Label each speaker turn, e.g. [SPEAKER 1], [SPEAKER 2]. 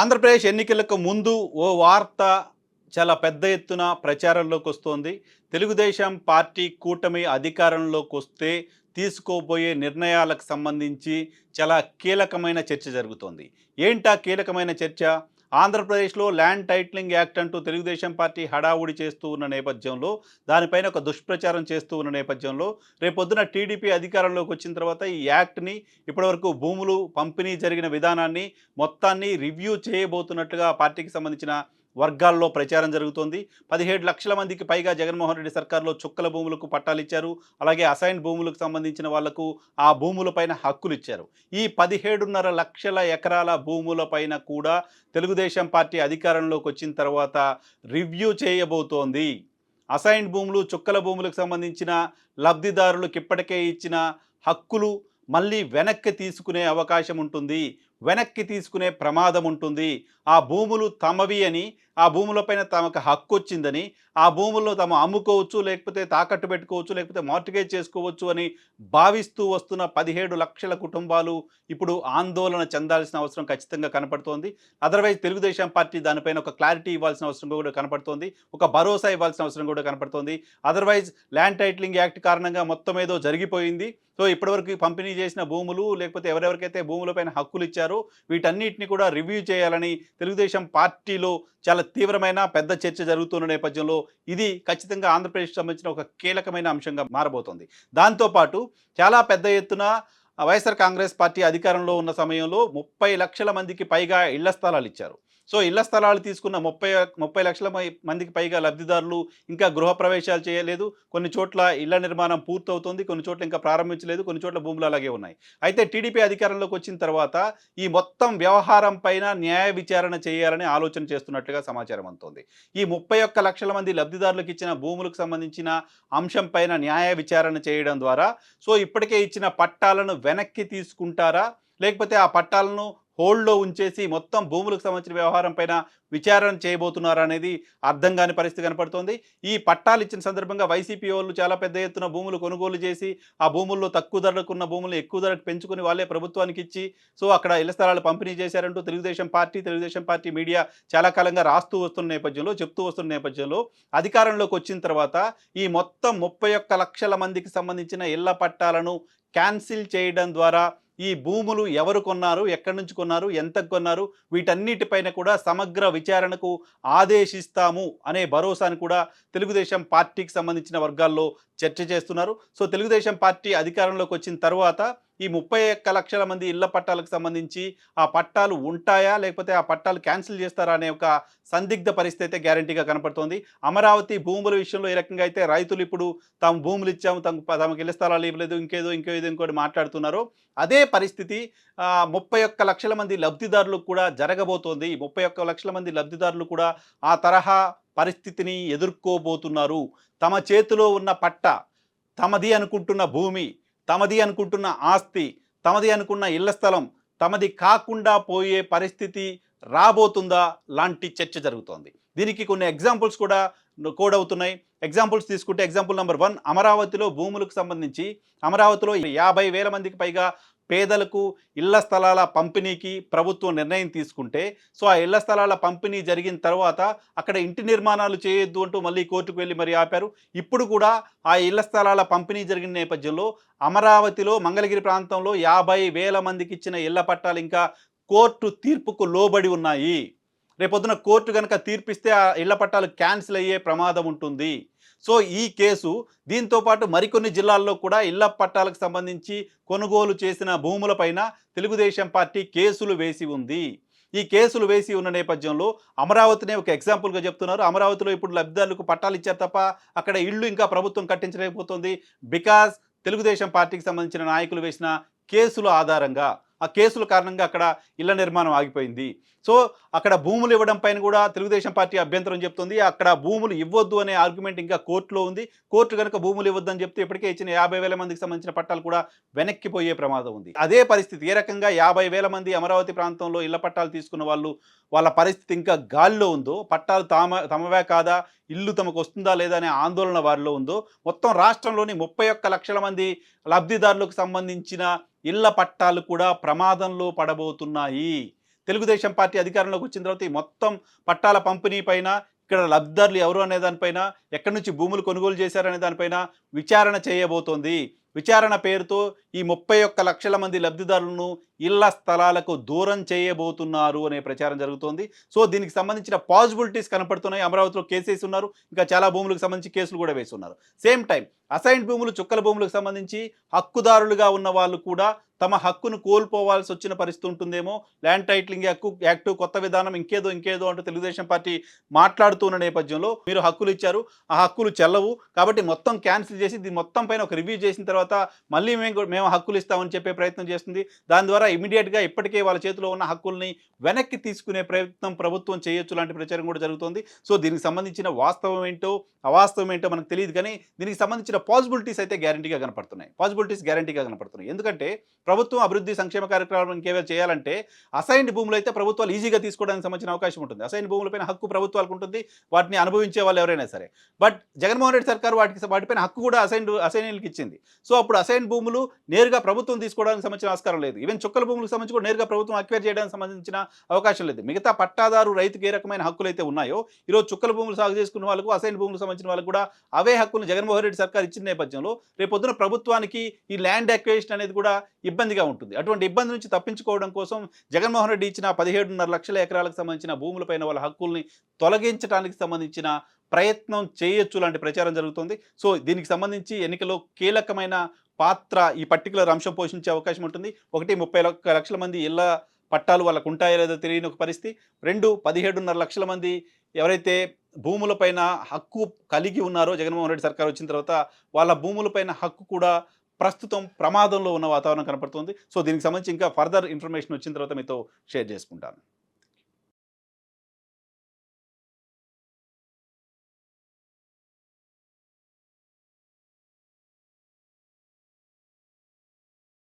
[SPEAKER 1] ఆంధ్రప్రదేశ్ ఎన్నికలకు ముందు ఓ వార్త చాలా పెద్ద ఎత్తున ప్రచారంలోకి వస్తోంది. తెలుగుదేశం పార్టీ కూటమి అధికారంలోకి వస్తే తీసుకోబోయే నిర్ణయాలకు సంబంధించి చాలా కీలకమైన చర్చ జరుగుతోంది. ఏంటా కీలకమైన చర్చ? ఆంధ్రప్రదేశ్లో ల్యాండ్ టైట్లింగ్ యాక్ట్ అంటూ తెలుగుదేశం పార్టీ హడావుడి చేస్తూ ఉన్న నేపథ్యంలో దానిపైన ఒక దుష్ప్రచారం చేస్తూ ఉన్న నేపథ్యంలో రేపొద్దున టీడీపీ అధికారంలోకి వచ్చిన తర్వాత ఈ యాక్ట్ని ఇప్పటివరకు భూములు పంపిణీ జరిగిన విధానాన్ని మొత్తాన్ని రివ్యూ చేయబోతున్నట్లుగా పార్టీకి సంబంధించిన వర్గాల్లో ప్రచారం జరుగుతోంది. పదిహేడు లక్షల మందికి పైగా జగన్మోహన్ రెడ్డి సర్కార్లో చుక్కల భూములకు పట్టాలు ఇచ్చారు. అలాగే అసైన్ భూములకు సంబంధించిన వాళ్ళకు ఆ భూములపైన హక్కులు ఇచ్చారు. ఈ పదిహేడున్నర లక్షల ఎకరాల భూములపైన కూడా తెలుగుదేశం పార్టీ అధికారంలోకి వచ్చిన తర్వాత రివ్యూ చేయబోతోంది. అసైన్ భూములు చుక్కల భూములకు సంబంధించిన లబ్ధిదారులకు ఇప్పటికే ఇచ్చిన హక్కులు మళ్ళీ వెనక్కి తీసుకునే అవకాశం ఉంటుంది. వెనక్కి తీసుకునే ప్రమాదం ఉంటుంది. ఆ భూములు తమవి అని ఆ భూములపైన తమకు హక్కు వచ్చిందని ఆ భూముల్లో తాము అమ్ముకోవచ్చు లేకపోతే తాకట్టు పెట్టుకోవచ్చు లేకపోతే మార్టిగేజ్ చేసుకోవచ్చు అని భావిస్తూ వస్తున్న పదిహేడు లక్షల కుటుంబాలు ఇప్పుడు ఆందోళన చెందాల్సిన అవసరం ఖచ్చితంగా కనపడుతోంది. అదర్వైజ్ తెలుగుదేశం పార్టీ దానిపైన ఒక క్లారిటీ ఇవ్వాల్సిన అవసరం కూడా కనపడుతోంది. ఒక భరోసా ఇవ్వాల్సిన అవసరం కూడా కనపడుతోంది. అదర్వైజ్ ల్యాండ్ టైటిలింగ్ యాక్ట్ కారణంగా మొత్తం ఏదో జరిగిపోయింది. సో ఇప్పటివరకు పంపిణీ చేసిన భూములు లేకపోతే ఎవరెవరికైతే భూములపైన హక్కులు ఇచ్చారో వీటన్నిటిని కూడా రివ్యూ చేయాలని తెలుగుదేశం పార్టీలో చాలా తీవ్రమైన పెద్ద చర్చ జరుగుతున్న నేపథ్యంలో ఇది ఖచ్చితంగా ఆంధ్రప్రదేశ్ సంబంధించిన ఒక కీలకమైన అంశంగా మారబోతోంది. దాంతోపాటు చాలా పెద్ద ఎత్తున వైఎస్ఆర్ కాంగ్రెస్ పార్టీ అధికారంలో ఉన్న సమయంలో ముప్పై లక్షల మందికి పైగా ఇళ్ళ స్థలాలు ఇచ్చారు. సో ఇళ్ళ స్థలాలు తీసుకున్న ముప్పై ముప్పై లక్షల మందికి పైగా లబ్ధిదారులు ఇంకా గృహప్రవేశాలు చేయలేదు. కొన్ని చోట్ల ఇళ్ళ నిర్మాణం పూర్తవుతుంది కొన్ని చోట్ల ఇంకా ప్రారంభించలేదు కొన్ని చోట్ల భూములు అలాగే ఉన్నాయి. అయితే టీడీపీ అధికారంలోకి వచ్చిన తర్వాత ఈ మొత్తం వ్యవహారం పైన న్యాయ విచారణ చేయాలని ఆలోచన చేస్తున్నట్లుగా సమాచారం అందుతోంది. ఈ ముప్పై ఒక్క లక్షల మంది లబ్ధిదారులకు ఇచ్చిన భూములకు సంబంధించిన అంశం పైన న్యాయ విచారణ చేయడం ద్వారా సో ఇప్పటికే ఇచ్చిన పట్టాలను వెనక్కి తీసుకుంటారా? లేకపోతే ఆ పట్టాలను హోల్డ్లో ఉంచేసి మొత్తం భూములకు సంబంధించిన వ్యవహారం పైన విచారణ చేయబోతున్నారు అనేది అర్థం కాని పరిస్థితి కనపడుతోంది. ఈ పట్టాలు ఇచ్చిన సందర్భంగా వైసీపీ వాళ్ళు చాలా పెద్ద ఎత్తున భూములు కొనుగోలు చేసి ఆ భూముల్లో తక్కువ ధరకు ఉన్న భూములు ఎక్కువ ధరకు పెంచుకుని వాళ్ళే ప్రభుత్వానికి ఇచ్చి సో అక్కడ ఇళ్ళ స్థలాలు పంపిణీ చేశారంటూ Telugu Desam party Telugu Desam party media చాలా కాలంగా రాస్తూ వస్తున్న నేపథ్యంలో చెప్తూ వస్తున్న నేపథ్యంలో అధికారంలోకి వచ్చిన తర్వాత ఈ మొత్తం ముప్పై ఒక్క లక్షల మందికి సంబంధించిన ఇళ్ళ పట్టాలను క్యాన్సిల్ చేయడం ద్వారా ఈ భూములు ఎవరు కొన్నారు ఎక్కడి నుంచి కొన్నారు ఎంత కొన్నారు వీటన్నిటిపైన కూడా సమగ్ర విచారణకు ఆదేశిస్తాము అనే భరోసాను కూడా తెలుగుదేశం పార్టీకి సంబంధించిన వర్గాల్లో చర్చ చేస్తున్నారు. సో తెలుగుదేశం పార్టీ అధికారంలోకి వచ్చిన తర్వాత ఈ ముప్పై ఒక్క లక్షల మంది ఇళ్ళ పట్టాలకు సంబంధించి ఆ పట్టాలు ఉంటాయా? లేకపోతే ఆ పట్టాలు క్యాన్సిల్ చేస్తారా? అనే ఒక సందిగ్ధ పరిస్థితి అయితే గ్యారంటీగా కనపడుతోంది. అమరావతి భూముల విషయంలో ఏ రకంగా అయితే రైతులు ఇప్పుడు తాము భూములు ఇచ్చాము తమ తమకు ఇళ్ళ స్థలాలు ఇవ్వలేదు ఇంకేదో ఇంకేదో ఇంకోటి మాట్లాడుతున్నారో. అదే పరిస్థితి ముప్పై ఒక్క లక్షల మంది లబ్ధిదారులకు కూడా జరగబోతోంది. ముప్పై ఒక్క లక్షల మంది లబ్ధిదారులు కూడా ఆ తరహా పరిస్థితిని ఎదుర్కోబోతున్నారు. తమ చేతిలో ఉన్న పట్ట తమది అనుకుంటున్న భూమి తమది అనుకుంటున్న ఆస్తి తమది అనుకున్న ఇళ్ళ స్థలం తమది కాకుండా పోయే పరిస్థితి రాబోతుందా? లాంటి చర్చ జరుగుతోంది. దీనికి కొన్ని ఎగ్జాంపుల్స్ కూడా కోడ్ అవుతున్నాయి ఎగ్జాంపుల్స్ తీసుకుంటే ఎగ్జాంపుల్ నెంబర్ వన్ అమరావతిలో భూములకు సంబంధించి అమరావతిలో యాభై వేల మందికి పైగా పేదలకు ఇళ్ళ స్థలాల పంపిణీకి ప్రభుత్వం నిర్ణయం తీసుకుంటే సో ఆ ఇళ్ళ స్థలాల పంపిణీ జరిగిన తర్వాత అక్కడ ఇంటి నిర్మాణాలు చేయొద్దు అంటూ మళ్ళీ కోర్టుకు వెళ్ళి మరి ఆపారు. ఇప్పుడు కూడా ఆ ఇళ్ళ స్థలాల పంపిణీ జరిగిన నేపథ్యంలో అమరావతిలో మంగళగిరి ప్రాంతంలో యాభై వేల మందికి ఇచ్చిన ఇళ్ళ పట్టాలు ఇంకా కోర్టు తీర్పుకు లోబడి ఉన్నాయి. రేపొద్దున కోర్టు కనుక తీర్పిస్తే ఆ ఇళ్ళ పట్టాలు క్యాన్సిల్ అయ్యే ప్రమాదం ఉంటుంది. సో ఈ కేసు దీంతో పాటు మరికొన్ని జిల్లాల్లో కూడా ఇళ్ళ పట్టాలకు సంబంధించి కొనుగోలు చేసిన భూములపైన తెలుగుదేశం పార్టీ కేసులు వేసి ఉంది. ఈ కేసులు వేసి ఉన్న నేపథ్యంలో అమరావతినే ఒక ఎగ్జాంపుల్గా చెప్తున్నారు. అమరావతిలో ఇప్పుడు లబ్ధిదారులకు పట్టాలు ఇచ్చారు తప్ప అక్కడ ఇళ్ళు ఇంకా ప్రభుత్వం కట్టించలేకపోతుంది. బికాజ్ తెలుగుదేశం పార్టీకి సంబంధించిన నాయకులు వేసిన కేసుల ఆధారంగా ఆ కేసుల కారణంగా అక్కడ ఇళ్ళ నిర్మాణం ఆగిపోయింది. సో అక్కడ భూములు ఇవ్వడం పైన కూడా తెలుగుదేశం పార్టీ అభ్యంతరం చెప్తుంది. అక్కడ భూములు ఇవ్వద్దు అనే ఆర్గ్యుమెంట్ ఇంకా కోర్టులో ఉంది. కోర్టు కనుక భూములు ఇవ్వద్దని చెప్తే ఇప్పటికే ఇచ్చిన యాభై వేల మందికి సంబంధించిన పట్టాలు కూడా వెనక్కిపోయే ప్రమాదం ఉంది. అదే పరిస్థితి. ఏ రకంగా యాభై వేల మంది అమరావతి ప్రాంతంలో ఇళ్ళ పట్టాలు తీసుకున్న వాళ్ళు వాళ్ళ పరిస్థితి ఇంకా గాల్లో ఉందో పట్టాలు తామ తమవే కాదా ఇల్లు తమకు వస్తుందా లేదా అనే ఆందోళన వారిలో ఉందో మొత్తం రాష్ట్రంలోని ముప్పై ఒక్క లక్షల మంది లబ్ధిదారులకు సంబంధించిన ఇళ్ళ పట్టాలు కూడా ప్రమాదంలో పడబోతున్నాయి. తెలుగుదేశం పార్టీ అధికారంలోకి వచ్చిన తర్వాత ఈ మొత్తం పట్టాల పంపిణీ పైన ఇక్కడ లబ్ధిదారులు ఎవరు అనే దానిపైన ఎక్కడి నుంచి భూములు కొనుగోలు చేశారనే దానిపైన విచారణ చేయబోతోంది. విచారణ పేరుతో ఈ ముప్పై ఒక్క లక్షల మంది లబ్ధిదారులను ఇళ్ళ స్థలాలకు దూరం చేయబోతున్నారు అనే ప్రచారం జరుగుతోంది. సో దీనికి సంబంధించిన పాజిబిలిటీస్ కనపడుతున్నాయి. అమరావతిలో కేసేసి ఉన్నారు. ఇంకా చాలా భూములకు సంబంధించి కేసులు కూడా వేసి ఉన్నారు. సేమ్ టైం అసైన్ భూములు చుక్కల భూములకు సంబంధించి హక్కుదారులుగా ఉన్న వాళ్ళు కూడా తమ హక్కును కోల్పోవాల్సి వచ్చిన పరిస్థితి ఉంటుందేమో. ల్యాండ్ టైటిలింగ్ హక్కు యాక్ట్ కొత్త విధానం ఇంకేదో ఇంకేదో అంటూ తెలుగుదేశం పార్టీ మాట్లాడుతున్న నేపథ్యంలో మీరు హక్కులు ఇచ్చారు. ఆ హక్కులు చెల్లవు. కాబట్టి మొత్తం క్యాన్సిల్ చేసి దీని మొత్తం పైన ఒక రివ్యూ చేసిన తర్వాత మళ్ళీ మేము మేము హక్కులు ఇస్తామని చెప్పే ప్రయత్నం చేస్తుంది. దాని ద్వారా ఇమీడియట్గా ఇప్పటికే వాళ్ళ చేతిలో ఉన్న హక్కుల్ని వెనక్కి తీసుకునే ప్రయత్నం ప్రభుత్వం చేయొచ్చు లాంటి ప్రచారం కూడా జరుగుతుంది. సో దీనికి సంబంధించిన వాస్తవం ఏంటో అవాస్తవం ఏంటో మనకు తెలియదు కానీ దీనికి సంబంధించిన పాసిబిలిటీస్ అయితే గ్యారంటీగా కనపడుతున్నాయి. పాసిబిలిటీస్ గ్యారంటీగా కనపడుతున్నాయి. ఎందుకంటే ప్రభుత్వం అభివృద్ధి సంక్షేమ కార్యక్రమాలు ఇంకేమైనా చేయాలంటే అసైన్డ్ భూములు అయితే ప్రభుత్వాలు ఈజీగా తీసుకోవడానికి సంబంధించిన అవకాశం ఉంటుంది. అసైన్ భూములపైన హక్కు ప్రభుత్వాలకు ఉంటుంది. వాటిని అనుభవించే వాళ్ళు ఎవరైనా సరే. బట్ జగన్మోహన్ రెడ్డి సర్కార్ వాటికి వాటిపైన హక్కు కూడా అసైన్ అసైన్లకు ఇచ్చింది. సో అప్పుడు అసైన్ భూములు నేరుగా ప్రభుత్వం తీసుకోవడానికి సంబంధించిన ఆస్కారం లేదు. ఈవెన్ చుక్కల భూములకు సంబంధించి కూడా నేరుగా ప్రభుత్వం అక్వైర్ చేయడానికి సంబంధించిన అవకాశం లేదు. మిగతా పట్టాదారు రైతుకి ఏ రకమైన హక్కులు అయితే ఉన్నాయో ఈరోజు చుక్కల భూములు సాగు చేసుకున్న వాళ్ళకు అసైన్ భూములకు సంబంధించిన వాళ్ళకు కూడా అవే హక్కులు జగన్మోహన్ రెడ్డి సర్కార్ ఇచ్చిన నేపథ్యంలో రేపొద్దున ప్రభుత్వానికి ఈ ల్యాండ్ అక్వేషన్ అనేది కూడా ఇబ్బందిగా ఉంటుంది. అటువంటి ఇబ్బంది నుంచి తప్పించుకోవడం కోసం జగన్మోహన్ రెడ్డి ఇచ్చిన పదిహేడున్నర లక్షల ఎకరాలకు సంబంధించిన భూములపైన వాళ్ళ హక్కుల్ని తొలగించడానికి సంబంధించిన ప్రయత్నం చేయొచ్చు లాంటి ప్రచారం జరుగుతుంది. సో దీనికి సంబంధించి ఎన్నికలో కీలకమైన పాత్ర ఈ పర్టికులర్ అంశం పోషించే అవకాశం ఉంటుంది. ఒకటి ముప్పై లక్షల మంది ఇళ్ళ పట్టాలు వాళ్ళకు ఉంటాయో లేదో తెలియని ఒక పరిస్థితి. రెండు పదిహేడున్నర లక్షల మంది ఎవరైతే భూములపైన హక్కు కలిగి ఉన్నారో జగన్మోహన్ రెడ్డి సర్కార్ వచ్చిన తర్వాత వాళ్ళ భూములపైన హక్కు కూడా ప్రస్తుతం ప్రమాదంలో ఉన్న వాతావరణం కనపడుతుంది. సో దీనికి సంబంధించి ఇంకా ఫర్దర్ ఇన్ఫర్మేషన్ వచ్చిన తర్వాత మీతో షేర్ చేసుకుంటాను.